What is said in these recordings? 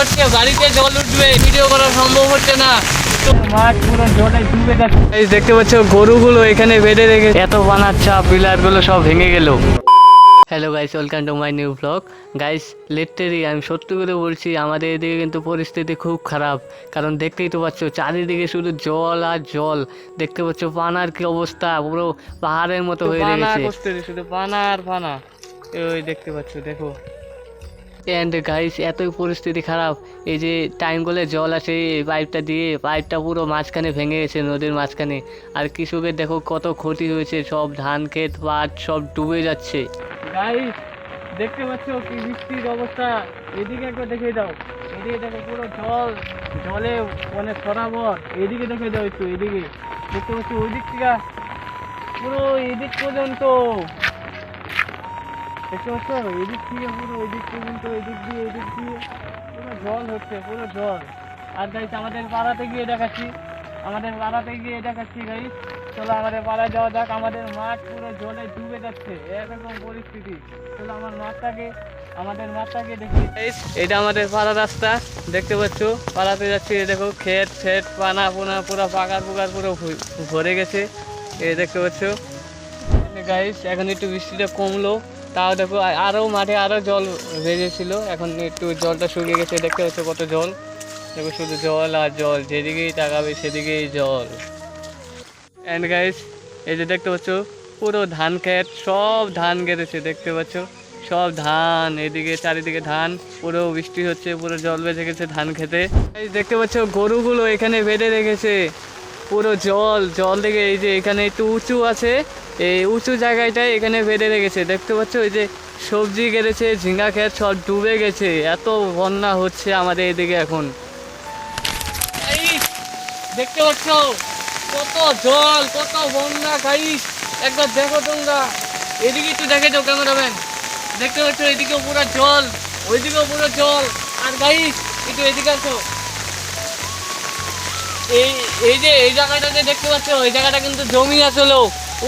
হচ্ছে বাড়িতে জল উঠবে ভিডিও করা সম্ভব হচ্ছে না। দেখতে পাচ্ছ গরুগুলো এখানে বেঁধে রেখে এত বানার চাপ পিলারগুলো সব ভেঙে গেল। Hello guys welcome to my new blog guys literally আমি সত্যি করে বলছি আমাদের এদিকে কিন্তু পরিস্থিতি খুব খারাপ। কারণ দেখতেই তো পাচ্ছ চারিদিকে শুধু জল আর জল। দেখতে পাচ্ছ পানার কি অবস্থা পুরো পাহাড়ের মতো হয়ে গেছে শুধু পানা আর পানা ওই দেখতে পাচ্ছ দেখো। অ্যান্ড গাইস এতই পরিস্থিতি খারাপ। এই যে টাইম করে জল আসে এই পাইপটা দিয়ে পাইপটা পুরো মাঝখানে ভেঙে গেছে নদীর মাঝখানে। আর কৃষকের দেখো কত ক্ষতি হয়েছে, সব ধান ক্ষেত পাট সব ডুবে যাচ্ছে। গাইস দেখতে পাচ্ছ কি বৃষ্টির অবস্থা। এদিকে একবার দেখে দাও। এদিকে দেখো পুরো জল, জলে মানে সরাবর এদিকে দেখে দাও একটু, এদিকে। দেখতে পাচ্ছ ওই দিক থেকে পুরো এদিক পর্যন্ত। দেখতে পাচ্ছ এদিক থেকে পুরো এদিক পর্যন্ত, এদিক দিয়ে এদিক দিয়ে। পুরো জল হচ্ছে, পুরো জল। আর গাইস আমাদের পাড়াতে গিয়ে দেখাচ্ছি, আমাদের পাড়াতে গিয়ে দেখাচ্ছি গাইস চলো আমাদের পাড়ায় যাওয়া যাক, আমাদের মাঠ পুরো জলে ডুবে যাচ্ছে এরকম পরিস্থিতি। চলো আমার মাঠটাকে, আমাদের মাঠটাকে দেখি। এটা আমাদের পাড়া রাস্তা, দেখতে পাচ্ছ? পাড়াতে যাচ্ছি দেখো, ক্ষেত ক্ষেত, পানা, পোনা, পুরো পাকার পুকার পুরো ভরে গেছে। এই দেখতে পাচ্ছ? গাইস এখন একটু বৃষ্টিটা কমলো। তাও দেখো আ- আরও মাঠে আরও জল বেরিয়েছিল এখন একটু জলটা শুকিয়ে গেছে, দেখতে পাচ্ছ কত জল। দেখো শুধু জল আর জল, যেদিকেই তাকাবে সেদিকেই জল। অ্যান্ড গাইস এই যে দেখতে পাচ্ছ, পুরো ধান ক্ষেত, সব ধান গেড়েছে দেখতে পাচ্ছ। সব ধান, এদিকে চারিদিকে ধান, পুরো বৃষ্টি হচ্ছে, পুরো জল বেঁচে গেছে ধান খেতে। দেখতে পাচ্ছ, গরুগুলো এখানে বেঁধে রেখেছে। পুরো জল জল থেকে এই যে এখানে একটু উঁচু আছে, এই উঁচু জায়গাটায় এখানে বেঁধে রেখেছে। দেখতে পাচ্ছ এই যে সবজি গেড়েছে ঝিঙ্গা ক্ষেত সব ডুবে গেছে। এত বন্যা হচ্ছে আমাদের এদিকে এখন। দেখতে পাচ্ছ? কত জল, কত বন্যা গাইস একবার দেখো তোমরা। এদিকে একটু দেখে যাও ক্যামেরাম্যান দেখতে পাচ্ছ? এদিকেও পুরো জল, ওইদিকেও পুরো জল। আর গাইস একটু এদিকে আসো। এই এই যে, এই জায়গাটাতে দেখতে পাচ্ছ ওই জায়গাটা কিন্তু জমি আসলো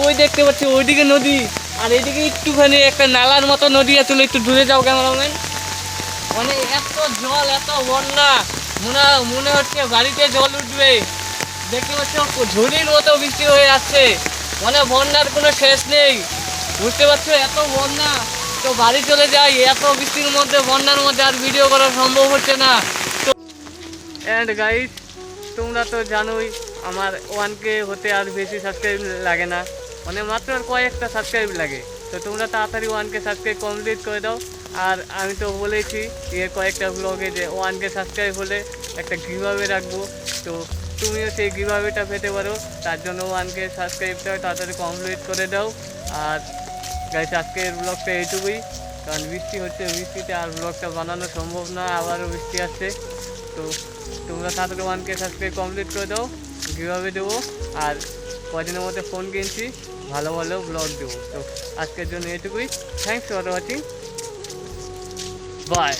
ওই দেখতে পাচ্ছ ওইদিকে নদী। আর এইদিকে একটুখানি একটা নালার মতো নদী আসলো একটু দূরে যাও ক্যামেরাম্যান মানে এত জল, এত বন্যা, মনে মনে হচ্ছে বাড়িতে জল উঠবে। দেখতে পাচ্ছ, ঝুড়ির মতো বৃষ্টি হয়ে যাচ্ছে মানে বন্যার কোনো শেষ নেই। বুঝতে পারছ, এত বন্যা। তো বাড়ি চলে যাই, এত বৃষ্টির মধ্যে, বন্যার মধ্যে আর ভিডিও করা সম্ভব হচ্ছে না। অ্যান্ড গাইড তোমরা তো জানোই, আমার ওয়ান কে হতে আর বেশি সাবস্ক্রাইব লাগে না। মানে মাত্র কয়েকটা সাবস্ক্রাইব লাগে। তো তোমরা তাড়াতাড়ি ওয়ান কে সাবস্ক্রাইব কমপ্লিট করে দাও। আর আমি তো বলেছি, এর কয়েকটা ব্লগে যে ওয়ান কে সাবস্ক্রাইব হলে একটা গিভাবে রাখব। তো তুমিও সেই গিভাবেটা পেতে পারো। তার জন্য ওয়ান কে সাবস্ক্রাইবটা তাড়াতাড়ি কমপ্লিট করে দাও। আর গাইস আজকের ব্লগটা এইটুকুই। কারণ বৃষ্টি হচ্ছে, বৃষ্টিতে আর ব্লগটা বানানো সম্ভব না, আবারও বৃষ্টি আসছে। তো তোমরা তাড়াতাড়ি ওয়ানকে সাবস্ক্রাইব কমপ্লিট করে দাও কীভাবে দেবো, আর কদিনের মধ্যে ফোন কিনছি, ভালো ভালো ব্লগ দেবো। তো আজকের জন্য এটুকুই। Thanks for watching by